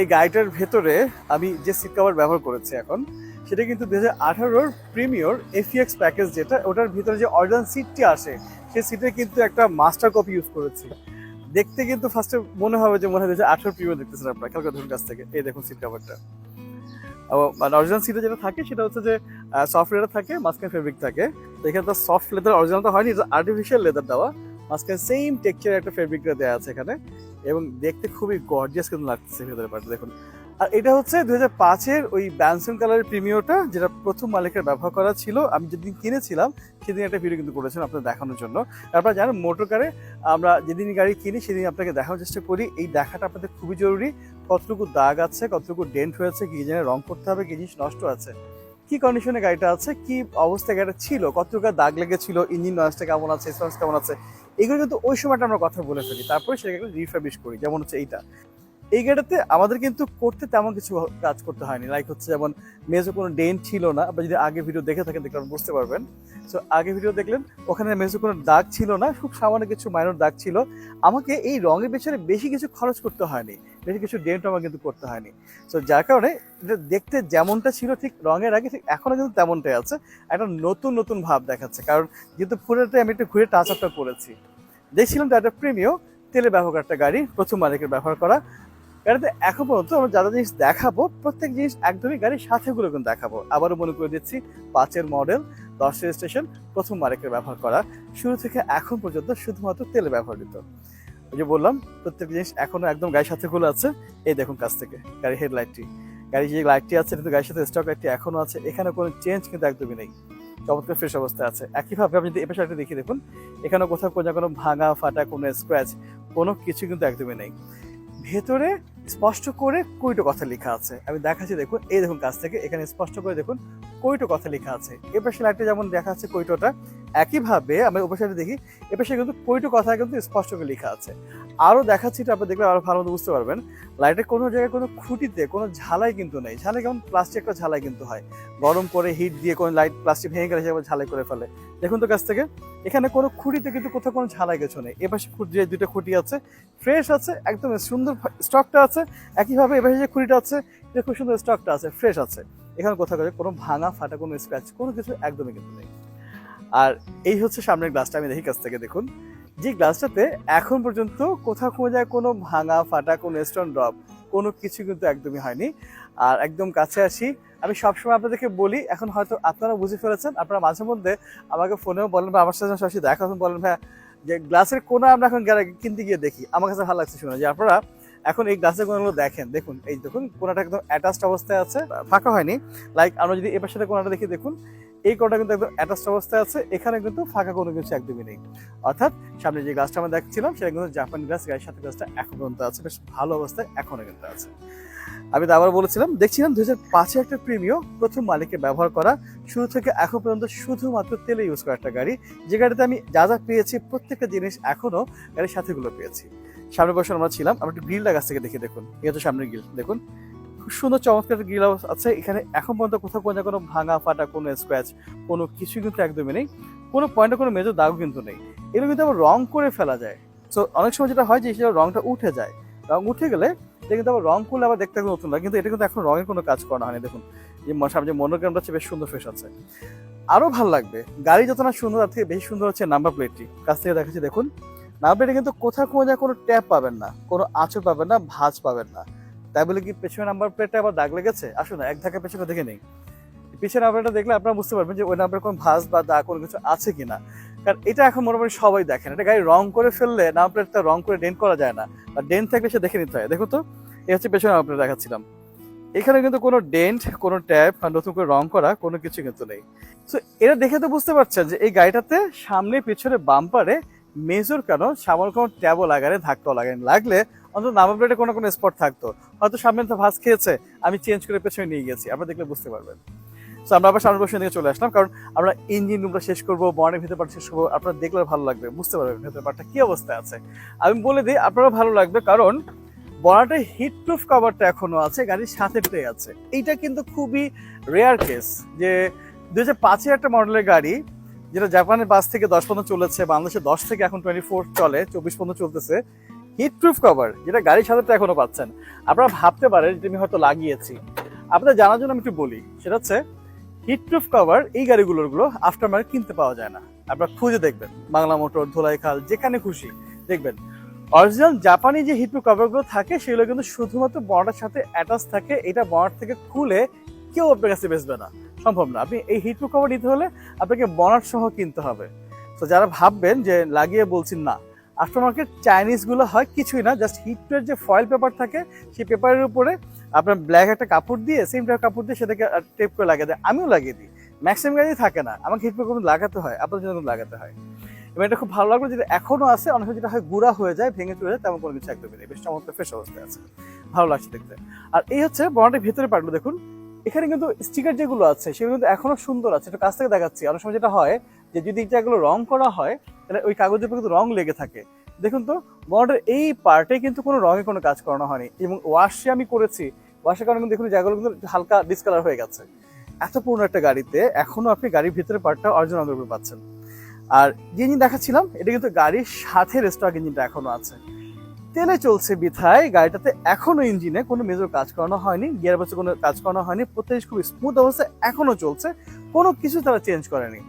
এই গাড়িটার ভেতরে আমি যে সিট কভার ব্যবহার করেছি এখন, সেটা কিন্তু দু হাজার আঠারোর প্রিমিয়র এফিএক্স প্যাকেজ যেটা, ওটার ভিতরে যে অরিজিনাল সিটটি আসে সেই সিটে কিন্তু একটা মাস্টার কপি ইউজ করেছি। দেখতে কিন্তু ফার্স্টে মনে হবে যে মনে হয় যে আঠারো প্রিমিয়র দেখতেছেন আপনারা, খেয়াল ধরুন কাছ থেকে। এই দেখুন সিট কভারটা মানে অরিজিনাল সিটে যেটা থাকে, সেটা হচ্ছে যে সফটওয়্যার থাকে, মাঝখানে ফেব্রিক থাকে। তো এখানে তো সফট লেদার অরিজিনাল তো হয়নি আর্টিফিশিয়াল লেদার দেওয়া। মাঝখানে সেম টেক্সচার একটা ফেব্রিকটা দেওয়া আছে এখানে। এবং দেখতে খুবই গর্জিয়াস কিন্তু লাগতেছে ভেতরে পার্ট দেখুন। আর এটা হচ্ছে দুই হাজার পাঁচের ওই ব্যানসন কালারের প্রিমিয়রটা যেটা প্রথম মালিকের ব্যবহার করা ছিল। আমি যেদিন কিনেছিলাম, সেদিন একটা ভিডিও কিন্তু করেছিলাম আপনাদের দেখানোর জন্য। তারপর জানেন মোটর কারে আমরা যেদিন গাড়ি কিনি, সেদিন আপনাকে দেখানোর চেষ্টা করি। এই দেখাটা আপনাদের খুবই জরুরি। কতটুকু দাগ আছে, কতটুকু ডেন্ট হয়েছে, কি জানে রং করতে হবে, কি জিনিস নষ্ট আছে। কি কন্ডিশনে গাড়িটা আছে? কি অবস্থায় গাড়িটা ছিল? কতটুকু দাগ লেগেছিল? ইঞ্জিন নয়েজটা কেমন আছে? কেমন আছে? এগুলো কিন্তু ওই সময়টা আমরা কথা বলে ফেলি। তারপরে সেটাকে রিফাবিশ করি। যেমন হচ্ছে এইটা। এই গাড়িতে আমাদের কিন্তু করতে তেমন কিছু কাজ করতে হয়নি। লাইক হচ্ছে যেমন মেজো কোনো ডেন্ট ছিল না, বা যদি আগে ভিডিও দেখে থাকেন, দেখলে বুঝতে পারবেন। সো আগে ভিডিও দেখলেন, ওখানে মেজো কোনো দাগ ছিল না, খুব সামান্য কিছু মাইনর দাগ ছিল। আমাকে এই রঙের পেছনে বেশি কিছু খরচ করতে হয়নি, বেশি কিছু ডেন্ট আমার কিন্তু করতে হয়নি। সো যার কারণে এটা দেখতে যেমনটা ছিল, ঠিক রঙের আগে, ঠিক এখনও কিন্তু তেমনটাই আছে। একটা নতুন নতুন ভাব দেখাচ্ছে, কারণ যেহেতু পুরোটাই আমি একটু ঘুরে টাচ আপটা করেছি। দেখছিলাম তো একটা প্রিমিয় তেলে ব্যবহার একটা গাড়ি, প্রথম মালিকের ব্যবহার করা। গাড়িতে এখন পর্যন্ত আমরা যা যা জিনিস দেখাবো, প্রত্যেক জিনিস একদমই গাড়ির সাথেগুলো কিন্তু দেখাবো। আবারও মনে করে দিচ্ছি, পাঁচের মডেল দশ রেজিস্ট্রেশন প্রথম মালিকের ব্যবহার করা। শুরু থেকে এখন পর্যন্ত শুধুমাত্র তেলে ব্যবহৃত। ওই যে বললাম, প্রত্যেক জিনিস এখনও একদম গাড়ির সাথেগুলো আছে। এই দেখুন কাছ থেকে, গাড়ির হেডলাইটটি গাড়ির যে লাইটটি আছে কিন্তু গাড়ির সাথে স্টক লাইটটি এখনও আছে। এখানে কোনো চেঞ্জ কিন্তু একদমই নেই। চমৎকার ফ্রেশ অবস্থায় আছে। একইভাবে আপনি যদি এ পাশে একটা দেখি দেখুন এখানে কোথাও কোনো কোনো ভাঙা, ফাটা, কোনো স্ক্র্যাচ কোনো কিছু কিন্তু একদমই নেই। ভেতরে স্পষ্ট করে কইটো কথা লেখা আছে। আমি দেখাচ্ছি, দেখুন, এই দেখুন কাছ থেকে, এখানে স্পষ্ট করে দেখুন, কইটো কথা লেখা আছে। এ পাশে লাইটে যেমন দেখা আছে কইটোটা, একইভাবে আমি ওপাশে দেখি এ পাশে কিন্তু কইটো কথা কিন্তু স্পষ্ট করে লেখা আছে। আরও দেখাচ্ছি এটা, আপনি দেখলে আরও ভালো মতো বুঝতে পারবেন। লাইটের কোনো জায়গায় কোনো খুঁটিতে, কোনো ঝালাই কিন্তু নেই। ঝালাই কেমন? প্লাস্টিক একটা ঝালাই কিন্তু হয়। গরম করে হিট দিয়ে কোনো লাইট প্লাস্টিক ভেঙে গেলে সেভাবে ঝালাই করে ফেলে। দেখুন তো কাছ থেকে, এখানে কোনো খুঁটিতে কিন্তু কোথাও কোনো ঝালাই কিছু নেই। এপাশে খুঁটি যে দুটো খুঁটি আছে। ফ্রেশ আছে, একদম সুন্দর স্টকটা আছে। একইভাবে এপাশে যে খুঁটিটা আছে, এটা খুব সুন্দর স্টকটা আছে ফ্রেশ আছে। এখানে কোথাও কোনো ভাঙা, ফাটা, কোনো স্ক্র্যাচ কোনো কিছু একদমই কিন্তু নেই। আর এই হচ্ছে সামনের গ্লাসটা আমি দেখি কাছ থেকে দেখুন। যে গ্লাসটাতে এখন পর্যন্ত কোথাও কোনো যায় কোনো ভাঙা, ফাটা, কোনো স্টোন ড্রপ কোনো কিছু কিন্তু একদমই হয়নি। আর একদম কাছে আসি আমি সবসময় আপনাদেরকে বলি, এখন হয়তো আপনারা বুঝে ফেলেছেন, আপনারা মাঝে মধ্যে আমাকে ফোনেও বলেন বা আমার সাথে সরাসরি দেখা বলেন ভাই যে গ্লাসের কোনা আমরা এখন কিনতে গিয়ে দেখি, আমার কাছে ভালো লাগছে শুনে। যে আপনারা এখন এই গ্লাসের কোনাগুলো দেখেন, দেখুন, এই দেখুন, কোনাটা একদম অ্যাটাচড অবস্থায় আছে, ফাঁকা হয়নি। লাইক আমরা যদি এবার সাথে কোনাটা দেখি, দেখুন, এই কোনটা কিন্তু একদম অ্যাটাচড অবস্থায় আছে, এখানে কিন্তু ফাঁকা কোনো কিছু একদমই নেই। অর্থাৎ, সামনে যে গ্লাসটা আমরা দেখছিলাম, সেটা কিন্তু জাপানি গ্লাস গাড়ির সাথে গ্লাসটা এখন পর্যন্ত আছে, বেশ ভালো অবস্থায় এখনও কিন্তু আছে। আমি তো আবার বলেছিলাম, দেখছিলাম দু হাজার পাঁচে একটা প্রিমিয় প্রথম মালিকের ব্যবহার করা, শুরু থেকে এখন পর্যন্ত শুধুমাত্র তেলে ইউজ করা একটা গাড়ি। যে গাড়িতে আমি যা যা পেয়েছি, প্রত্যেকটা জিনিস এখনও গাড়ির সাথেগুলো পেয়েছি। সামনে বসে আমরা ছিলাম, আমরা একটু গ্রিলটা গাছ থেকে দেখে দেখুন। এই হচ্ছে সামনের গ্রিল দেখুন। খুব সুন্দর চমৎকার গ্রিল আছে। এখানে এখন পর্যন্ত কোথাও কোনো কোনো ভাঙা ফাটা, কোনো স্ক্র্যাচ কোনো কিছু কিন্তু একদমই নেই। কোনো পয়েন্টে কোনো মেজর দাগও কিন্তু নেই। এগুলো কিন্তু আবার রং করে ফেলা যায়। তো অনেক সময় যেটা হয় যে সেটা রংটা উঠে যায়। রং উঠে গেলে এটা কিন্তু আবার রং করলে আবার দেখতে নতুন লাগে। কিন্তু এটা কিন্তু এখন রঙের কোনো কাজ করা হয়নি। দেখুন যে সামনে যে মনোগ্রামটা হচ্ছে বেশ সুন্দর ফ্রেশ আছে। আরও ভালো লাগবে। গাড়ি যত না সুন্দর, তার থেকে বেশি সুন্দর হচ্ছে নাম্বার প্লেটটি কাছ থেকে দেখাচ্ছি, দেখুন। নাম্বার প্লেটে কিন্তু কোথাও কোনো জায়গায় কোনো ট্যাপ পাবেন না, কোনো আঁচড় পাবেন না, ভাঁজ পাবেন না। তাই বলে কি পেছনে নাম্বার প্লেটটা আবার দাগ লেগেছে? আসুন এক ধাক্কা পেছনে দেখে নেই। পিছনে নাম্বারটা দেখলে আপনারা বুঝতে পারবেন যে ওই নাম্বারে কোনো ভাঁজ বা দাগ কোনো কিছু আছে কিনা। কারণ এটা এখন মোটামুটি সবাই দেখেন। এটা গাড়ি রং করে ফেললে নাম্বার প্লেটটা রং করে ডেন্ট করা যায় না। আর ডেন্ট থাকলে সে দেখে নিতে হয়। দেখো তো, এই হচ্ছে পেছনে নাম্বার প্লেট দেখাচ্ছিলাম। এখানে কিন্তু কোনো ডেন্ট কোনো ট্যাপ বা নতুন করে রং করা কোনো কিছু কিন্তু নেই। তো এটা দেখে তো বুঝতে পারছেন যে এই গাড়িটাতে সামনে, পেছনে বাম্পারে মেজর কেন? সামান্য কোনো ট্যাবও লাগানে ধাক্কাও লাগানি লাগলে অন্তত নাম্বার প্লেটে কোনো কোনো স্পট থাকতো। হয়তো সামনে তো ভাঁজ খেয়েছে, আমি চেঞ্জ করে পেছনে নিয়ে গেছি। আপনারা দেখলে বুঝতে পারবেন। তো আমরা আবার সামনের বসে দিকে চলে আসলাম, কারণ আমরা ইঞ্জিন রুমটা শেষ করব বর্ণের ভিতরে পার্ট শেষ করব, আপনারা দেখলে ভালো লাগবে, বুঝতে পারবেন ভেতরে পার্টটা কী অবস্থায় আছে। আমি বলে দিই আপনারা ভালো লাগবে, কারণ বনাটে হিট প্রুফ কভারটা এখনও আছে, গাড়ির সাথে সাথেটাই আছে এইটা কিন্তু খুবই রেয়ার কেস যে দু হাজার পাঁচের একটা মডেলের গাড়ি যেটা জাপানের বাস থেকে দশ পর্যন্ত চলেছে, বাংলাদেশে দশ থেকে এখন টোয়েন্টি ফোর চলে, চব্বিশ পর্যন্ত চলতেছে। হিট প্রুফ কভার যেটা গাড়ির সাথে এখনও পাচ্ছেন। আপনারা ভাবতে পারেন যে আমি হয়তো লাগিয়েছি। আপনাদের জানার জন্য আমি একটু বলি, সেটা হচ্ছে হিট প্রুফ কভার এই গাড়িগুলোরগুলো আফটার মার্কেট কিনতে পাওয়া যায় না। আপনারা খুঁজে দেখবেন, বাংলা মোটর, ধোলাই খাল, যেখানে খুশি দেখবেন। অরিজিনাল জাপানি যে হিট প্রুফ কভারগুলো থাকে, সেগুলো কিন্তু শুধুমাত্র বর্ডার সাথে অ্যাটাচ থাকে। এটা বর্ডার থেকে খুলে কেউ আপনার কাছে বেচবে না। সম্ভব না। আপনি এই হিট কভার নিতে হলে আপনাকে বনার সহ কিনতে হবে। তো যারা ভাববেন যে লাগিয়ে বলছেন না আফটার মার্কেট চাইনিজগুলো হয় কিছুই না জাস্ট হিটের যে ফয়েল পেপার থাকে, সেই পেপারের উপরে আপনার ব্ল্যাক একটা কাপড় দিয়ে সেম কাপড় দিয়ে সেটাকে টেপ করে লাগিয়ে দেয় আমিও লাগিয়ে দিই। ম্যাক্সিমাম গাড়ি থাকে না। আমাকে হিট পেপার লাগাতে হয় আপনার জন্য লাগাতে হয়। এবং এটা খুব ভালো লাগল যেটা এখনও আছে, অনেক যেটা হয় গুঁড়া হয়ে যায়, ভেঙে চলে যায়, তেমন কোনো কিছু একদমই নেই বেশ চমৎকার ফ্রেশ অবস্থায় আছে। ভালো লাগছে দেখতে। আর এই হচ্ছে বনাটের ভেতরে পাটলো দেখুন। এখানে কিন্তু স্টিকার যেগুলো আছে, সেগুলো কিন্তু এখনও সুন্দর আছে। একটু কাছ থেকে দেখাচ্ছি। অনেক সময় যেটা হয় যে, যদি যেগুলো রং করা হয়, তাহলে ওই কাগজের উপর কিন্তু রং লেগে থাকে। দেখুন তো বর্ডার এই পার্টে কিন্তু কোনো রঙে কোনো কাজ করানো হয়নি। এবং ওয়াশে আমি করেছি ওয়াশের কারণে দেখুন জায়গাগুলো কিন্তু হালকা ডিসকালার হয়ে গেছে। এত পুরনো একটা গাড়িতে এখনও আপনি গাড়ির ভিতরে পার্টটা রঙের উপর পাচ্ছেন। আর যে ইঞ্জিন দেখাচ্ছিলাম, এটা কিন্তু গাড়ির সাথে রেস্টক ইঞ্জিনটা এখনও আছে। তেলে চলছে বিথায়। গাড়িটাতে এখনও ইঞ্জিনে কোনো মেজর কাজ করানো হয়নি গিয়ার বক্সে কোনো কাজ করানো হয়নি, প্রত্যেক খুব স্মুথ অবস্থায় এখনও চলছে, কোনো কিছু তারা চেঞ্জ করেনি।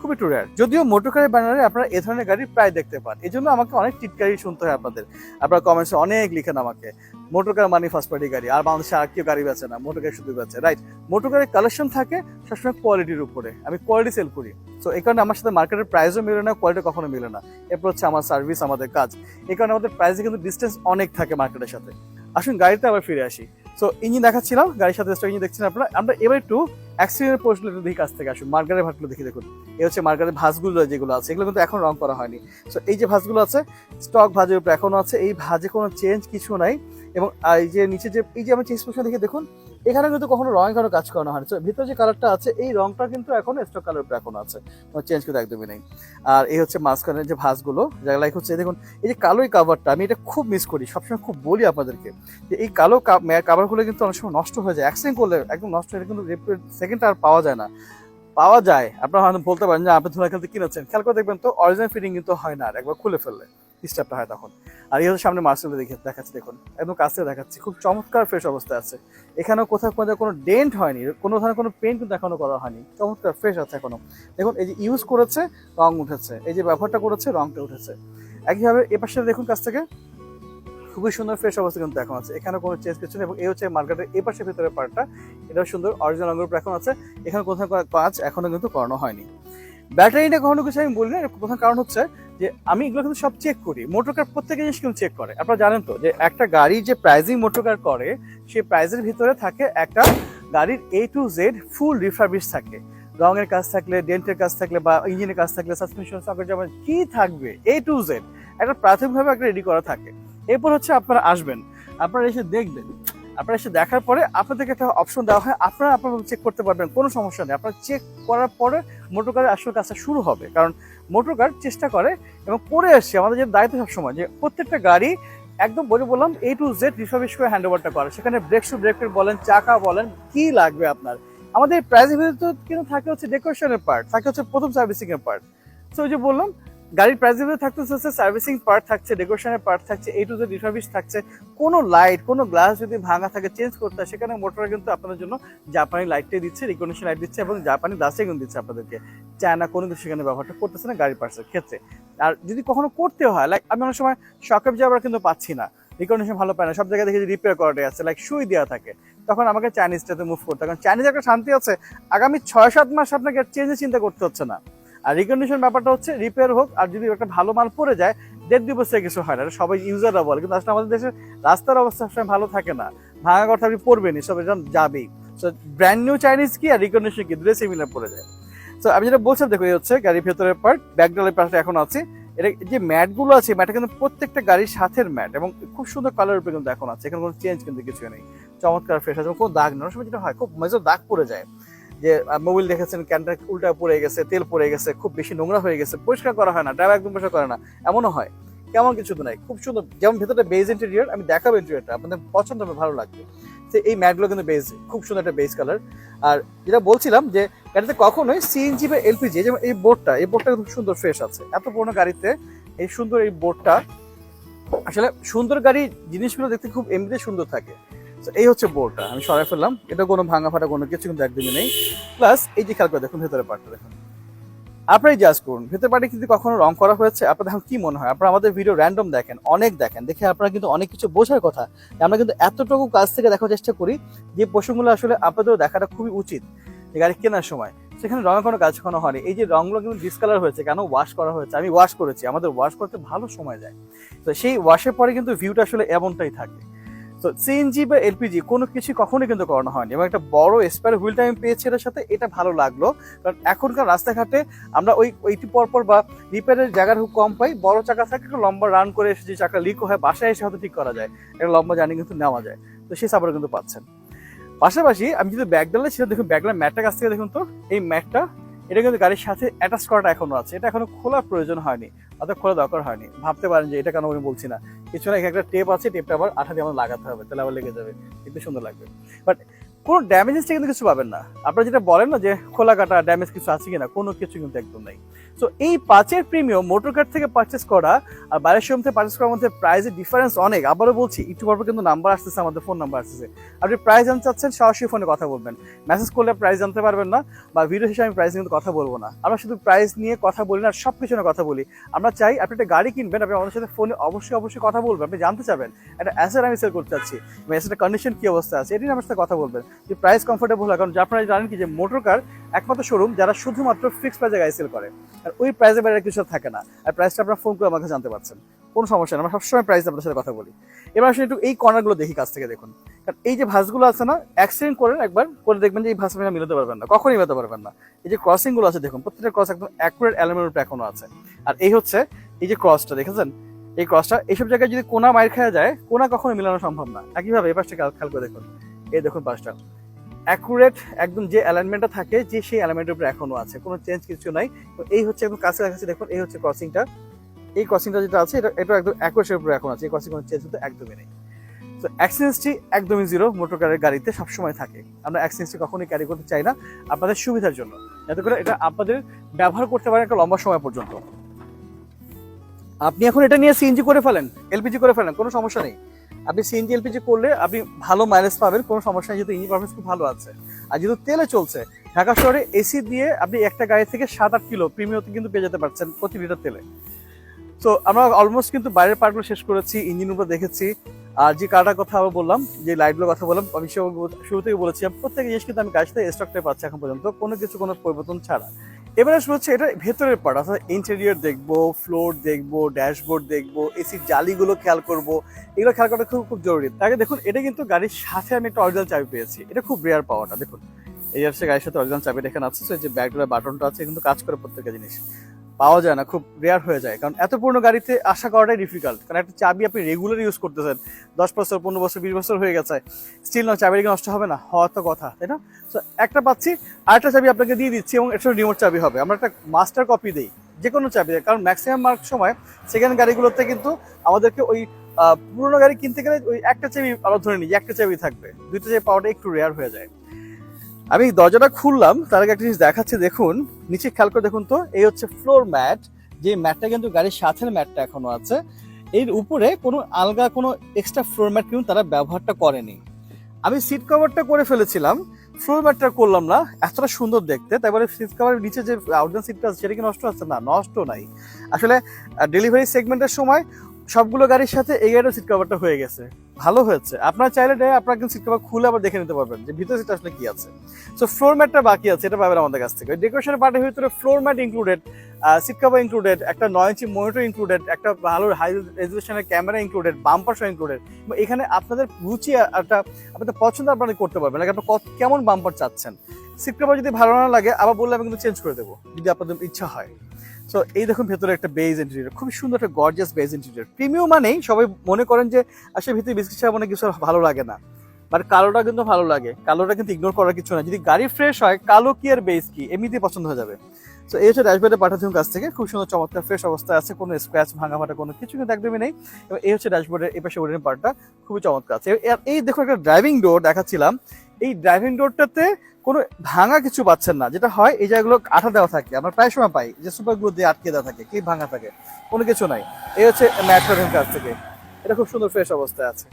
খুবই টু রেয়ার যদিও মোটর গাড়ি ব্যানারে আপনারা এ ধরনের গাড়ি প্রায় দেখতে পান। এই জন্য আমাকে অনেক টিটকারি শুনতে হয় আপনাদের। আপনারা কমেন্টসে অনেক লিখেন আমাকে। মোটর কার মানে ফার্স্ট পার্টি গাড়ি, আর বাংলাদেশে আর কেউ গাড়ি বেচে না মোটর গাড়ি শুধু বেচে রাইট মোটর গাড়ির কালেকশন থাকে সবসময় কোয়ালিটির উপরে, আমি কোয়ালিটি সেল করি। সো এই কারণে আমার সাথে মার্কেটের প্রাইসও মিলে না কোয়ালিটি কখনো মিলে না। এরপর হচ্ছে আমার সার্ভিস আমাদের কাজ। এই কারণে আমাদের প্রাইসে কিন্তু ডিস্টেন্স অনেক থাকে মার্কেটের সাথে। আসুন গাড়িতে আবার ফিরে আসি। সো ইঞ্জিন দেখাচ্ছিলাম, গাড়ির সাথে ইঞ্জিন দেখছেন আপনারা। আমরা এবার একটু অ্যাক্সিডেন্টের পোস্টগুলো দেখি কাছ থেকে আসুন মার্গারের ভাতগুলো দেখি দেখুন। এই হচ্ছে মার্গারের ভাঁজগুলো যেগুলো আছে, এগুলো কিন্তু এখন রং করা হয়নি। সো এই যে ভাঁজগুলো আছে স্টক ভাজের উপরে এখনও আছে, এই ভাজে কোনো চেঞ্জ কিছু নাই। এবং এই যে নিচে যে এই যে আমি চেঞ্জ পোশন দেখে দেখুন, এখানে কিন্তু কখনো রঙে কোনো কাজ করানো হয়নি। ভিতরে যে কালারটা আছে, এই রংটা কিন্তু এখন স্টক কালার উপরে এখনও আছে। চেঞ্জ কিন্তু একদমই নেই। আর এই হচ্ছে মাঝখানের যে ভাঁজগুলো যেগুলো লাইক হচ্ছে দেখুন, এই যে কালোই কাভারটা আমি এটা খুব মিস করি, সবসময় খুব বলি আপনাদেরকে, যে এই কালো কাভারগুলো কিন্তু অনেক সময় নষ্ট হয়ে যায়। অ্যাক্সিডেন্ট করলে একদম নষ্ট হয়ে কিন্তু সেকেন্ড আর পাওয়া যায় না। পাওয়া যায়, আপনারা হয়তো বলতে পারেন যে আপনি ধুলা খেলতে কিনেছেন। খেয়াল করে দেখবেন তো অরিজিনাল ফিটিং কিন্তু হয় না আর একবার খুলে ফেললে। ডিস্টার্বটা হয় তখন। আর এই হচ্ছে সামনে মার্সেল দেখে দেখাচ্ছি, দেখুন। একদম কাছ দেখাচ্ছি। খুব চমৎকার ফ্রেশ অবস্থায় আছে। এখানেও কোথাও কোথাও কোনো ডেন্ট হয়নি। কোনো ধরনের কোনো পেন্ট কিন্তু এখনও করা হয়নি। চমৎকার ফ্রেশ আছে এখনও। দেখুন, এই যে ইউজ করেছে, রং উঠেছে। এই যে ব্যবহারটা করেছে, রংটা উঠেছে। একইভাবে এ পাশে দেখুন কাছ থেকে, খুবই সুন্দর ফ্রেশ অবস্থা কিন্তু এখন আছে। এখানে কোনো চেঞ্জ কিছু নেই এবং এই হচ্ছে মার্কেটের এই পাশে ভিতরের পার্টটা এটাও সুন্দর অরিজিনাল রঙের উপর এখন আছে। এখানে কোথাও কাজ এখনও কিন্তু করানো হয়নি। ব্যাটারিটা কখনো কিছু আমি বলি না প্রধান কারণ হচ্ছে যে আমি এগুলো কিন্তু সব চেক করি। মোটর কার প্রত্যেক জিনিস কিন্তু চেক করে। আপনারা জানেন তো যে একটা গাড়ি যে প্রাইজিং মোটর কার করে সেই প্রাইজের ভিতরে থাকে একটা গাড়ির A to Z full refurbish থাকে। রঙের কাজ থাকলে ডেন্টের কাজ থাকলে বা ইঞ্জিনের কাজ থাকলে সাসপেনশন সকেট যেমন কি থাকবে? এ টু জেড একটা প্রাথমিকভাবে একটা রেডি করা থাকে। এরপর হচ্ছে আপনারা আসবেন। আপনারা এসে দেখবেন আপনারা এসে দেখার পরে আপনাদেরকে একটা অপশন দেওয়া হয়। আপনারা আপনারা চেক করতে পারবেন, কোনো সমস্যা নেই। আপনারা চেক করার পরে মোটর কারের আসল কাজটা শুরু হবে। কারণ মোটর কার চেষ্টা করে এবং করে আসছে। আমাদের যে দায়িত্ব সবসময় যে প্রত্যেকটা গাড়ি, একদম বলে বললাম এ টু জেড রিফার্বিশ করে হ্যান্ড ওভারটা করে। সেখানে ব্রেক শু ব্রেক বলেন, চাকা বলেন, কি লাগবে আপনার? আমাদের প্রাইজের ভিতরে কিন্তু থাকে হচ্ছে ডেকোরেশনের পার্ট থাকে হচ্ছে প্রথম সার্ভিসিংয়ের পার্ট ওই যে বললাম গাড়ির প্রাইজের ভিতরে থাকতে হচ্ছে সার্ভিসিং পার্ট থাকছে ডেকোরেশনের পার্ট থাকছে এ টু জেড রিফার্বিশ থাকছে। কোনো লাইট কোনো গ্লাস যদি ভাঙা থাকে চেঞ্জ করতে হয়, সেখানে মোটর কিন্তু আপনাদের জন্য জাপানি লাইটটাই দিচ্ছে রিকগনিশন লাইট দিচ্ছে এবং জাপানি গ্লাসটাই কিন্তু দিচ্ছে আপনাদেরকে। চায়না কোনো কিছু সেখানে ব্যবহারটা করতেছে না গাড়ির পার্টসের ক্ষেত্রে। আর যদি কখনো করতে হয় লাইক আমি অনেক সময় শকের যাবার কিন্তু পাচ্ছি না। রিকগনিশন ভালো পায় না। সব জায়গায় দেখি রিপেয়ার করাটাই আছে লাইক সুই দেওয়া থাকে। তখন আমাকে চাইনিজটাতে মুভ করতে কারণ চাইনিজ একটা শান্তি আছে, আগামী ছয় সাত মাস আপনাকে চেঞ্জের চিন্তা করতে হচ্ছে না। আর রিকন্ডিশন ব্যাপারটা হচ্ছে রিপেয়ার হোক, আর যদি একটা ভালো মাল পড়ে যায় দেড় দুই বছর কিছু হয় না। সবাই ইউজাররা বলে, কিন্তু আসলে আমাদের দেশের রাস্তার অবস্থা সবসময় ভালো থাকে না। ভাঙা কথা আপনি পড়বেনই সব এটা যাবেই। সো ব্র্যান্ড নিউ চাইনিজ কি আর রিকন্ডিশন কি? দুটো সিমিলার পড়ে যায়। সো আমি যেটা বলছিলাম দেখো, এই হচ্ছে গাড়ির ভেতরের পার্ট ব্যাকডালের পার্টটা এখন আছে। এটা যে ম্যাটগুলো আছে ম্যাটটা কিন্তু প্রত্যেকটা গাড়ির সাথের ম্যাট এবং খুব সুন্দর কালার উপরে কিন্তু এখন আছে। এখানে কোনো চেঞ্জ কিন্তু কিছু নেই। চমৎকার ফ্রেশ আছে কোনো দাগ নেই। সময় যেটা হয়, খুব মেজর দাগ পড়ে যায়। যে মোবিল দেখেছেন, ক্যানটা উল্টা পড়ে গেছে, তেল পড়ে গেছে, খুব বেশি নোংরা হয়ে গেছে, পরিষ্কার করা হয় না, ড্রাইভার একদম পরিষ্কার করে না, এমনও হয়। কেমন কিছু নাই, খুব সুন্দর, যেমন ভেতরটা বেজ ইন্টেরিয়র, আমি দেখাবো ইন্টেরিয়রটা, আপনাদের পছন্দ হবে, ভালো লাগবে। তো এই ম্যাটগুলো কিন্তু বেজ খুব সুন্দর একটা বেজ কালার। আর যেটা বলছিলাম যে গাড়িতে কখনোই সিএনজি বা এলপিজি যেমন এই বোর্ডটা এই বোর্ডটা খুব সুন্দর ফ্রেশ আছে। এত পুরোনো গাড়িতে এই সুন্দর এই বোর্ডটা, আসলে সুন্দর গাড়ি জিনিসগুলো দেখতে খুব এমনিতে সুন্দর থাকে। এই হচ্ছে বোর্ডটা, আমি সরাই ফেললাম। এটা কোনো ভাঙা ফাটা কোনো কিছু কিন্তু একদমই নেই। প্লাস এই যে খেয়াল করে দেখুন ভেতরে পার্টটা দেখুন। আপনারাই জাজ করুন ভেতর পার্টে কিন্তু কখনো রং করা হয়েছে? আপনাদের এখন কি মনে হয়? আপনারা আমাদের ভিডিও র্যান্ডম দেখেন, অনেক দেখেন, দেখে আপনারা কিন্তু অনেক কিছু বোঝার কথা। আমরা কিন্তু এতটুকু কাজ থেকে দেখার চেষ্টা করি যে প্রশ্নগুলো আসলে আপনাদেরও দেখাটা খুবই উচিত গাড়ি কেনার সময়। সেখানে রঙের কোনো কাজ কখনো হয়নি। এই যে রঙগুলো কিন্তু ডিসকালার হয়েছে, কেন ওয়াশ করা হয়েছে? আমি ওয়াশ করেছি, আমাদের ওয়াশ করতে ভালো সময় যায়। তো সেই ওয়াশের পরে কিন্তু ভিউটা আসলে এমনটাই থাকে। তো সিএনজি বা এলপিজি কোনো কিছু কখনোই কিন্তু করানো হয়নি এবং একটা বড় স্পেয়ার হুইলটা আমি পেয়েছি এটার সাথে, এটা ভালো লাগল। কারণ এখনকার রাস্তাঘাটে আমরা ওই ওইটি পরপর বা রিপেয়ারের জায়গার খুব কম পাই, বড় চাকা থাকে, একটু লম্বা রান করে এসে যে চাকা লিক হয়, বাসায় এসে হয়তো ঠিক করা যায়, একটা লম্বা জার্নি কিন্তু নেওয়া যায়। তো সেই সাপোর্ট কিন্তু পাচ্ছেন। পাশাপাশি আমি যদি ব্যাগডালে ছিল দেখুন ব্যাগডাল ম্যাটটা কাছ থেকে দেখুন তো, এই ম্যাটটা, এটা কিন্তু গাড়ির সাথে অ্যাটাচ করাটা এখনও আছে, এটা এখনও খোলার প্রয়োজন হয়নি, অর্থাৎ খোলা দরকার হয়নি। ভাবতে পারেন যে এটা কেন আমি বলছি না। কিছু না একটা টেপ আছে টেপটা আবার আঠা দিয়ে আমার লাগাতে হবে, তাহলে আবার লেগে যাবে একটু সুন্দর লাগবে। বাট কোনো ড্যামেজেস কিন্তু কিছু পাবেন না। আপনারা যেটা বলেন না যে খোলা কাটা ড্যামেজ কিছু আছে কিনা, কোনো কিছু কিন্তু একদম নাই। সো এই পাঁচের প্রিমিয়াম মোটর কার থেকে পারচেস করা আর বাইরের শোরুম থেকে পারচেস করার মধ্যে প্রাইসের ডিফারেন্স অনেক। আবারও বলছি, একটু পর কিন্তু নাম্বার আসতেছে, আমাদের ফোন নাম্বার আসতেছে। আপনি প্রাইস জানতে চাচ্ছেন, সরাসরি ফোনে কথা বলবেন। মেসেজ করলে প্রাইস জানতে পারবেন না, বা ভিডিও শেষে আমি প্রাইস কিন্তু কথা বলব না। আমরা শুধু প্রাইস নিয়ে কথা বলি না সব কিছু কথা বলি। আমরা চাই আপনি একটা গাড়ি কিনবেন, আপনি আমাদের সাথে ফোনে অবশ্যই অবশ্যই কথা বলবেন। আপনি জানতে চাবেন একটা অ্যাসেট আমি সেল করতে চাচ্ছি। অ্যাসেটের কন্ডিশন কি অবস্থা আছে, এটি নিয়ে আমার সাথে কথা বলবেন। যে প্রাইস কমফোর্টেবল হয় কারণ আপনারা জানেন কি যে মোটর কার একমাত্র শোরুম যারা শুধুমাত্র ফিক্সড প্রাইসে গাড়ি সেল করে। আর ওই প্রাইসের বাইরে কিছু থাকে না। আর প্রাইসটা আপনার ফোন করে আমাকে জানতে পারছেন। কোনো সমস্যা নেই। আমরা সবসময় প্রাইস আপনার সাথে কথা বলি। এবার আসলে একটু এই কর্নারগুলো দেখি কাছ থেকে দেখুন। কারণ এই যে ভাঁজগুলো আছে না অ্যাক্সিডেন্ট করেন একবার, করে দেখবেন যে এই ভাঁজ আপনারা মিলাতে পারবেন না। কখনই মিলাতে পারবেন না। এই যে ক্রসিংগুলো আছে, দেখুন, প্রত্যেকটা ক্রস একদম অ্যাকুরেট অ্যালুমিনিয়াম উপরে এখনও আছে। আর এই হচ্ছে এই যে ক্রসটা দেখেছেন? এই ক্রসটা এইসব জায়গায় যদি কোনা মাইর খাওয়া যায়, কোনা কখনো মিলানো সম্ভব না। একইভাবে এই পাশটা খেয়াল করে দেখুন। এই দেখুন পাশটা। অ্যাকুরেট একদম যে অ্যালাইনমেন্টটা থাকে, যে সেই অ্যালাইনমেন্টের উপরে এখনও আছে, কোনো চেঞ্জ কিছু নাই। তো এই হচ্ছে একদম কাছে কাছে দেখুন, এই হচ্ছে ক্রসিংটা এই ক্রসিংটা যেটা আছে, এটা এটা একদম অ্যাকুরেটের উপরে এখন আছে, এই ক্রসিং কোনো চেঞ্জ হতে একদমই নেই। তো অ্যাক্সিডেন্সটি একদমই জিরো মোটর কারের গাড়িতে সবসময় থাকে। আমরা অ্যাক্সিডেন্সটি কখনোই ক্যারি করতে চাই না, আপনাদের সুবিধার জন্য। যাতে করে এটা আপনাদের ব্যবহার করতে পারেন একটা লম্বা সময় পর্যন্ত। আপনি এখন এটা নিয়ে সিএনজি করে ফেলেন এলপিজি করে ফেলেন, কোনো সমস্যা নেই। আপনি সিএনজি এলপিজি করলে আপনি ভালো মাইলেজ পাবেন, কোনো সমস্যা নেই, যেহেতু ইঞ্জিন পারফরমেন্স খুব ভালো আছে। আর যেহেতু তেলে চলছে, ঢাকা শহরে এসি দিয়ে আপনি একটা গাড়ি থেকে সাত আট কিলো প্রিমিয়তে কিন্তু পেয়ে যেতে পারছেন প্রতি লিটার তেলে। তো আমরা অলমোস্ট কিন্তু বাইরের পার্টগুলো শেষ করেছি ইঞ্জিন উপর দেখেছি। আর যে কারটার কথা আবার বললাম, যে লাইটগুলোর কথা বললাম, আমি শুরু থেকে বলেছি প্রত্যেক জিনিস কিন্তু আমি গাড়ি থেকে স্টকটাই পাচ্ছি এখন পর্যন্ত, কোনো কিছু কোনো পরিবর্তন ছাড়া। এবারে আসব হচ্ছে এটা ভেতরের পার্ট অর্থাৎ ইন্টেরিয়র দেখব ফ্লোর দেখব ড্যাশবোর্ড দেখব এসির জালিগুলো খেয়াল করব, এগুলো খেয়াল করাটা খুব খুব জরুরি। তাকে দেখুন, এটা কিন্তু গাড়ির সাথে আমি একটা অরিজিনাল চাবি পেয়েছি। এটা খুব রেয়ার পাওয়াটা, দেখুন। এই হচ্ছে গাড়ির সাথে অরিজিনাল চাবি এখানে আছে এই যে ব্যাগডোরের বাটনটা আছে কিন্তু কাজ করে প্রত্যেকটা জিনিস। পাওয়া যায় না, খুব রেয়ার হয়ে যায়, কারণ এত পুরনো গাড়িতে আশা করাটাই ডিফিকাল্ট কারণ একটা চাবি আপনি রেগুলার ইউজ করতেছেন, দশ বছর, পনেরো বছর, বিশ বছর হয়ে গেছে স্টিল না, চাবি নষ্ট হবে না, হওয়ার তো কথা, তাই না? তো একটা পাচ্ছি, আরেকটা চাবি আপনাকে দিয়ে দিচ্ছি এবং এটা রিমোট চাবি হবে। আমরা একটা মাস্টার কপি দিই যে কোনো চাবি, কারণ ম্যাক্সিমাম মার্ক সময় সেকেন্ড গাড়িগুলোতে কিন্তু আমাদেরকে ওই পুরোনো গাড়ি কিনতে গেলে ওই একটা চাবি আমরা ধরে নিই একটা চাবি থাকবে, দুইটা চাবি পাওয়াটা একটু রেয়ার হয়ে যায়। আমি দরজাটা খুললাম, তার আগে একটা জিনিস দেখাচ্ছি, দেখুন, নিচে খেয়াল করে দেখুন তো, এই হচ্ছে ফ্লোর ম্যাট যে ম্যাটটা কিন্তু গাড়ির সাথে ম্যাটটা এখনও আছে। এর উপরে কোনো আলগা কোনো এক্সট্রা ফ্লোর ম্যাট কিন্তু তারা ব্যবহারটা করেনি। আমি সিট কভারটা করে ফেলেছিলাম ফ্লোর ম্যাটটা করলাম না, এতটা সুন্দর দেখতে তারপরে সিট কভারের নিচে যে আউটডোর সিটটা আছে, সেটা কি নষ্ট হচ্ছে না, নষ্ট নাই। আসলে ডেলিভারি সেগমেন্টের সময় সবগুলো গাড়ির সাথে এই গাড়ির সিট কভারটা হয়ে গেছে। ভালো হয়েছে। আপনার চাইলে আপনার কিন্তু সিট কভার খুলে আবার দেখে নিতে পারবেন যে ভিতরে সিট আসলে কি আছে। সো ফ্লোর ম্যাটটা বাকি আছে, এটা পাবেন আমাদের কাছ থেকে। ডেকোরেশনের পার্টের ভিতরে floor mat included seat cover included একটা নয় ইঞ্চি মনিটর ইনক্লুডেড একটা ভালো হাই রেজুলেশনের ক্যামেরা ইনক্লুডেড বাম্পার সহ ইনক্লুডেড এখানে আপনাদের রুচি একটা আপনাদের পছন্দ আপনারা করতে পারবেন। আপনি কেমন বাম্পার চাচ্ছেন। সিট কভার যদি ভালো না লাগে, আবার বললে আমি কিন্তু চেঞ্জ করে দেবো, যদি আপনাদের ইচ্ছা হয়। সো এই দেখুন ভেতরে একটা বেজ ইন্টেরিয়র খুবই সুন্দর একটা গর্জিয়াস বেজ ইন্টেরিয়র প্রিমিয়াম মানেই সবাই মনে করেন যে, আসলে ভিতরে বিস্কিট ছাড়া মনে কিছু ভালো লাগে না। বাট কালোটা কিন্তু ভালো লাগে। কালোটা কিন্তু ইগনোর করার কিছু না যদি গাড়ি ফ্রেশ হয়, কালো কি আর বেস কি? এমনিতেই পছন্দ হয়ে যাবে। তো এই হচ্ছে ড্যাশবোর্ডে পাঠাচ্ছি কাছ থেকে। খুব সুন্দর, চমৎকার ফ্রেশ অবস্থায় আছে। কোনো স্ক্র্যাচ ভাঙা ফাটা কোনো কিছু কিন্তু একদমই নেই। এবং এই হচ্ছে ড্যাশবোর্ডের এই পাশে ওরিনের পার্টটা। খুবই চমৎকার আছে। এই দেখো একটা ড্রাইভিং ডোর দেখাচ্ছিলাম। এই ড্রাইভিং ডোরটাতে কোনো ভাঙা কিছু পাচ্ছেন না। যেটা হয়, এই জায়গাগুলো আঠা দেওয়া থাকে। আমরা প্রায় সময় পাই যে সুপারগুলো দিয়ে আটকে দেওয়া থাকে কি ভাঙা থাকে, কোনো কিছু নাই। এই হচ্ছে ম্যাট্রের কাছ থেকে। এটা খুব সুন্দর ফ্রেশ অবস্থায় আছে।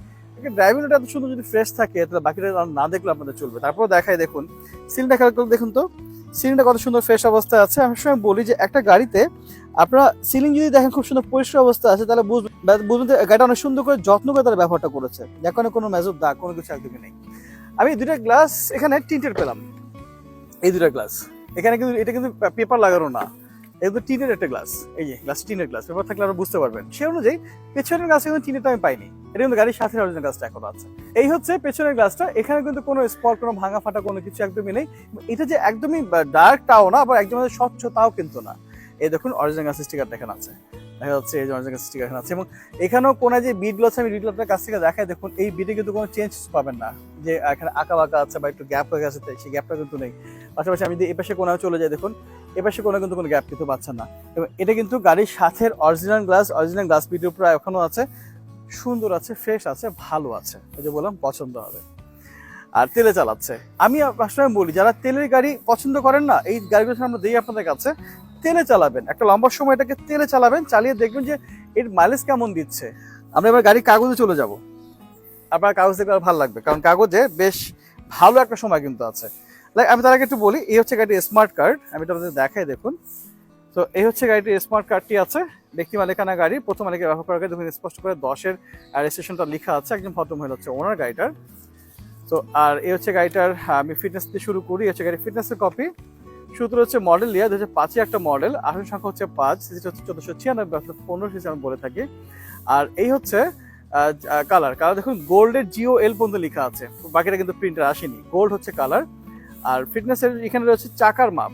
ড্রাইভিংটা এত সুন্দর যদি ফ্রেশ থাকে, তাহলে বাকিটা না দেখলে আপনাদের চলবে। তারপর দেখাই দেখুন। সিলিংটা খেয়াল করে দেখুন তো। সিলিংটা কত সুন্দর ফ্রেশ অবস্থায় আছে। আমি সময় বলি যে একটা গাড়িতে আপনারা সিলিং যদি দেখেন খুব সুন্দর পরিষ্কার অবস্থা আছে, তাহলে বুঝ- বুঝবেন যে গাড়িটা অনেক সুন্দর করে যত্ন করে তারা ব্যবহারটা করেছে। যেখানে কোনো মেজর দাগ, কোনো কিছু একদমই নেই। আমি দুইটা গ্লাস এখানে টিন্টেড পেলাম। এই দুটা গ্লাস এখানে কিন্তু এটা কিন্তু পেপার লাগানো না। তো টিনের একটা গ্লাস এই যে গ্লাস টিনের গ্লাস পেপার থাকলে আরও বুঝতে পারবেন। সে অনুযায়ী পেছনের গ্লাসে কিন্তু টিনেরটা আমি পাইনি। এটা কিন্তু গাড়ির সাথে অরিজিনাল গ্লাসটা এখন আছে। এই হচ্ছে পেছনের গ্লাসটা এখানে কিন্তু কোনো স্পট কোনো ভাঙা ফাটা কোনো কিছু একদমই নেই। এটা যে একদমই ডার্ক তাও না, আবার একদম স্বচ্ছ তাও কিন্তু না। এই দেখুন অরিজিনাল গ্লাস স্টিকারটা এখানে আছে। দেখা যাচ্ছে এই যে অরিজিনাল গ্লাস স্টিকার এখানে আছে। এবং এখানেও কোনো যে বিটগুলো আছে, আমি বিটগুলো আপনার কাছ থেকে দেখাই। দেখুন, এই বিটে কিন্তু কোনো চেঞ্জ পাবেন না। যে এখানে আঁকা বাঁকা আছে বা একটু গ্যাপ হয়ে গেছে সেই গ্যাপটা কিন্তু নেই। পাশাপাশি আমি যদি এপাশে কোনাও চলে যাই, দেখুন, এপাশে কোনো কিন্তু কোনো গ্যাপ কিন্তু পাচ্ছেন না। এবং এটা কিন্তু গাড়ির সাথে original glass original glass video প্রায় এখনও আছে। সুন্দর আছে ফ্রেশ আছে, ভালো আছে। ওই যে বললাম, পছন্দ হবে। আর তেলে চালাচ্ছে। আমি আসলে বলি, যারা তেলের গাড়ি পছন্দ করেন না, এই গাড়িগুলো আমরা দিই আপনাদের কাছে। তেলে চালাবেন। একটা লম্বা সময় এটাকে তেলে চালাবেন, চালিয়ে দেখবেন যে এর মাইলেজ কেমন দিচ্ছে। আমরা এবার গাড়ির কাগজে চলে যাব। আপনার কাগজ আর ভালো লাগবে, কারণ কাগজে বেশ ভালো একটা সময় কিন্তু আছে। লাইক আমি তার আগে একটু বলি, এই হচ্ছে গাড়ির স্মার্ট কার্ড আমি এটা আপনাদের দেখাই, দেখুন। তো এই হচ্ছে গাড়িটির স্মার্ট কার্ডটি আছে, ব্যক্তি মালিকানা গাড়ি, প্রথম মালিকের ব্যবহার করা গাড়ি স্পষ্ট করে দশের রেজিস্ট্রেশনটা লেখা আছে একজন ভদ্রমহিলা হচ্ছে ওনার গাড়িটার। তো আর এই হচ্ছে গাড়িটার, আমি ফিটনেস দিয়ে শুরু করি, এই হচ্ছে গাড়ির ফিটনেসের কপি সূত্র হচ্ছে মডেল লিয়া দু হাজার একটা মডেল আসন সংখ্যা হচ্ছে পাঁচ সিসি হচ্ছে চোদ্দশো ছিয়ানব্বই অর্থাৎ পনেরো সিসি আমি বলে থাকি। আর এই হচ্ছে কালার কালার দেখুন গোল্ডের জিও এল পর্যন্ত লেখা আছে, বাকিটা কিন্তু প্রিন্টার আসেনি। গোল্ড হচ্ছে কালার আর ফিটনেসের এখানে রয়েছে চাকার মাপ।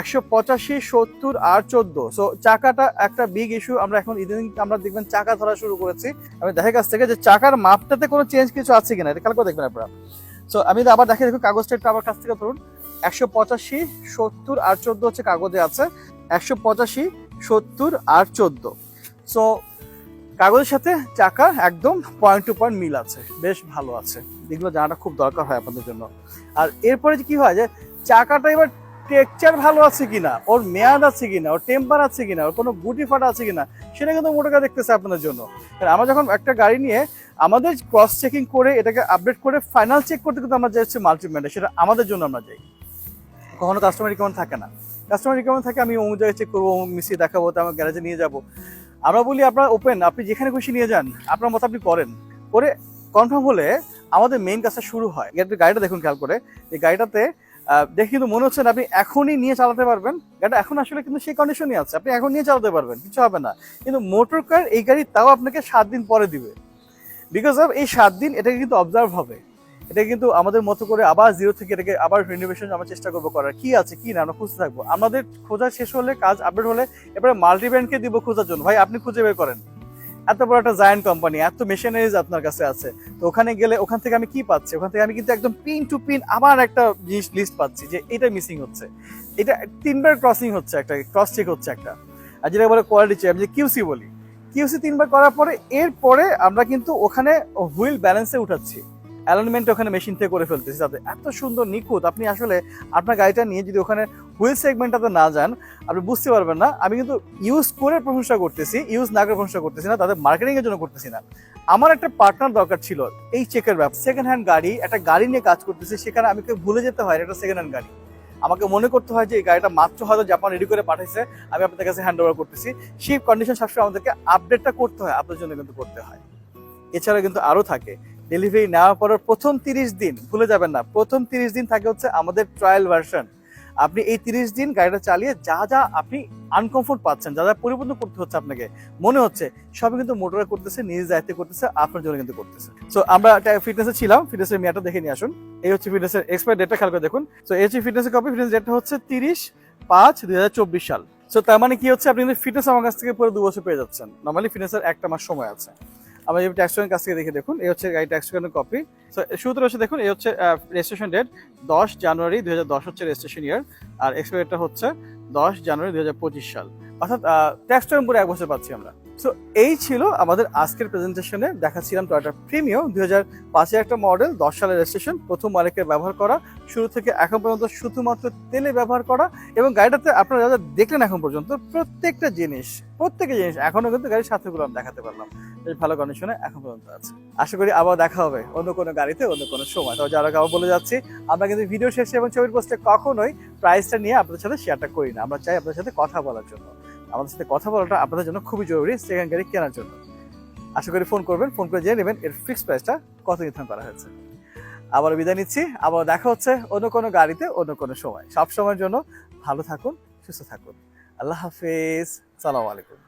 একশো পঁচাশি, সত্তর আর চোদ্দ। সো চাকাটা একটা বিগ ইস্যু আমরা এখন ইদানিং আমরা দেখবেন চাকা ধরা শুরু করেছি। আমি দেখে কাছ থেকে যে চাকার মাপটাতে কোনো চেঞ্জ কিছু আছে কিনা, এটা করে দেখবেন আপনারা। সো আমি আবার দেখে দেখুন, কাগজটা একটু আবার কাছ থেকে ধরুন। একশো পঁচাশি, সত্তর আর চোদ্দ হচ্ছে কাগজে আছে। একশো পঁচাশি, সত্তর আর চোদ্দ। সো কাগজের সাথে চাকা একদম পয়েন্ট টু পয়েন্ট মিল আছে। বেশ ভালো আছে। এগুলো জানাটা খুব দরকার হয় আপনাদের জন্য। আর এরপরে কি হয় যে, চাকাটা এবার টেক্সচার ভালো আছে কিনা, ওর মেয়াদ আছে কিনা, ওর টেম্পার আছে কিনা, ওর কোনো গুটি ফাটা আছে কিনা, সেটা কিন্তু মোটরকা দেখতেছে আপনাদের জন্য। কারণ আমরা যখন একটা গাড়ি নিয়ে আমাদের ক্রস চেকিং করে এটাকে আপডেট করে ফাইনাল চেক করতে কিন্তু আমরা হচ্ছে মাল্টিমিডিয়া সেটা আমাদের জন্য আমরা যাই। কখনো কাস্টমার রিকমেন্ড থাকে না। কাস্টমার রিকমেন্ড থাকে, আমি অমুক জায়গায় চেক করব, অমুক মিশিয়ে দেখাবো, তো আমার গ্যারেজে নিয়ে যাব। আমরা বলি, আপনার ওপেন আপনি যেখানে খুশি নিয়ে যান, আপনার মতো আপনি করেন। করে কনফার্ম হলে আমাদের মেইন কাজটা শুরু হয়। গাড়িটা দেখুন, খেয়াল করে। এই গাড়িটাতে দেখে কিন্তু মনে হচ্ছে আপনি এখনই নিয়ে চালাতে পারবেন। গাড়িটা এখন আসলে কিন্তু সেই কন্ডিশনই আছে। আপনি এখন নিয়ে চালাতে পারবেন, কিছু হবে না। কিন্তু মোটর কার এই গাড়ি তাও আপনাকে সাত দিন পরে দিবে। বিকজ অফ এই সাত দিন এটাকে কিন্তু অবজার্ভ হবে। এটা কিন্তু আমাদের মতো করে আবার জিরো থেকে এটাকে আবার রিনোভেশন আমরা চেষ্টা করব করার। কি আছে? কি না? আমরা খুঁজতে থাকব। আমাদের খোঁজা শেষ হলে, কাজ আপডেট হলে এবারে মাল্টি ব্র্যান্ডকে দিব খোঁজার জন্য। ভাই, আপনি খুঁজে বের করেন। এত বড় একটা জায়ান্ট কোম্পানি এত মেশিনারিজ আপনার কাছে আছে। তো ওখানে গেলে ওখান থেকে আমি কি পাচ্ছি? ওখান থেকে আমি কিন্তু একদম পিন টু পিন আবার একটা জিনিস লিস্ট পাচ্ছি যে এটা মিসিং হচ্ছে। এটা তিনবার ক্রসিং হচ্ছে একটা ক্রস চেক হচ্ছে একটা। আর যেটা বলে কোয়ালিটি চেক আমি যে কিউসি বলি। কিউসি তিনবার করার পরে, এরপরে আমরা কিন্তু ওখানে হুইল ব্যালেন্সে উঠাচ্ছি। অ্যালাইনমেন্ট ওখানে মেশিন থেকে করে ফেলতেছি। যাতে এত সুন্দর, নিখুঁত। আপনি আসলে আপনার গাড়িটা নিয়ে যদি ওখানে হুইল সেগমেন্টটাতে না যান, আপনি বুঝতে পারবেন না। আমি কিন্তু ইউজ করে প্রশংসা করতেছি ইউজ না করে প্রশংসা করতেছি না, তাদের মার্কেটিং এর জন্য করতেছি না। আমার একটা পার্টনার দরকার ছিল এই চেকের ব্যাপার। সেকেন্ড হ্যান্ড গাড়ি, একটা গাড়ি নিয়ে কাজ করতেছি, সেখানে আমি ভুলে যেতে হয়, এটা সেকেন্ড হ্যান্ড গাড়ি। আমাকে মনে করতে হয় যে এই গাড়িটা মাত্র হয়তো জাপান রেডি করে পাঠাইছে, আমি আপনাদের কাছে হ্যান্ড ওভার করতেছি। সেই কন্ডিশন সবসময় আমাদেরকে আপডেটটা করতে হয় আপনার জন্য কিন্তু করতে হয়। এছাড়া কিন্তু আরও থাকে। ডেলিভারি নেওয়ার পরের প্রথম তিরিশ দিন, ভুলে যাবেন না, প্রথম তিরিশ দিন থাকে হচ্ছে আমাদের ট্রায়াল ভার্সন আপনি এই তিরিশ দিন গাড়িটা চালিয়ে যা যা আপনি আনকমফোর্ট পাচ্ছেন, যা যা পরিবর্তন করতে হচ্ছে আপনাকে, মনে হচ্ছে সবই কিন্তু মোটরে করতেছে নিজ দায়িত্বে করতেছে, আপনার জন্য কিন্তু করতেছে। সো আমরা ফিটনেসে ছিলাম ফিটনেসের মেয়াটা দেখে নিয়ে আসুন। এই হচ্ছে ফিটনেসের এক্সপায়ার ডেটটা খেয়াল করে দেখুন। সো এই হচ্ছে ফিটনেসের কপি ফিটনেস ডেটটা হচ্ছে তিরিশ পাঁচ দুই সাল। সো তার মানে কি হচ্ছে, আপনি কিন্তু ফিটনেস আমার কাছ থেকে পুরো দু বছর পেয়ে যাচ্ছেন। নর্মালি ফিটনেসের একটা মাস সময় আছে। আমরা যদি ট্যাক্স কাছ থেকে দেখে দেখুন, এই হচ্ছে গাড়ি ট্যাক্স কপি তো শুরুতে রয়েছে দেখুন, এই হচ্ছে রেজিস্ট্রেশন ডেট দশ জানুয়ারি দু হাজার দশ হচ্ছে রেজিস্ট্রেশন ইয়ার আর এক্সপায়ারটা হচ্ছে দশ জানুয়ারি দু হাজার পঁচিশ সাল। অর্থাৎ ট্যাক্স টাইম পুরো এক বছর পাচ্ছি আমরা। সো এই ছিল আমাদের আজকের প্রেজেন্টেশনে দেখাচ্ছিলাম টয়টা প্রিমিও দুই হাজার পাঁচের একটা মডেল দশ সালের রেজিস্ট্রেশন প্রথম মালিকের ব্যবহার করা, শুরু থেকে এখন পর্যন্ত শুধুমাত্র তেলে ব্যবহার করা, এবং গাড়িটাতে আপনারা যা দেখলেন এখন পর্যন্ত, প্রত্যেকটা জিনিস প্রত্যেকটা জিনিস এখনও কিন্তু গাড়ির সাথেগুলো আমি দেখাতে পারলাম। বেশ ভালো কন্ডিশনে এখন পর্যন্ত আছে। আশা করি আবার দেখা হবে অন্য কোনো গাড়িতে, অন্য কোনো সময়। তবে যারা কাউ বলে যাচ্ছি, আমরা কিন্তু ভিডিও শেষে এবং ছবির পোস্টে কখনোই প্রাইসটা নিয়ে আপনাদের সাথে শেয়ারটা করি না। আমরা চাই আপনাদের সাথে কথা বলার জন্য। আমাদের সাথে কথা বলাটা আপনাদের জন্য খুবই জরুরি সেকেন্ড গাড়ি কেনার জন্য। আশা করি ফোন করবেন ফোন করে জেনে নেবেন এর ফিক্সড প্রাইসটা কত নির্ধারণ করা হয়েছে। আবার বিদায় নিচ্ছি। আবার দেখা হচ্ছে অন্য কোনো গাড়িতে, অন্য কোনো সময়। সব সময়ের জন্য ভালো থাকুন, সুস্থ থাকুন। আল্লাহ হাফিজ। সালাম আলাইকুম।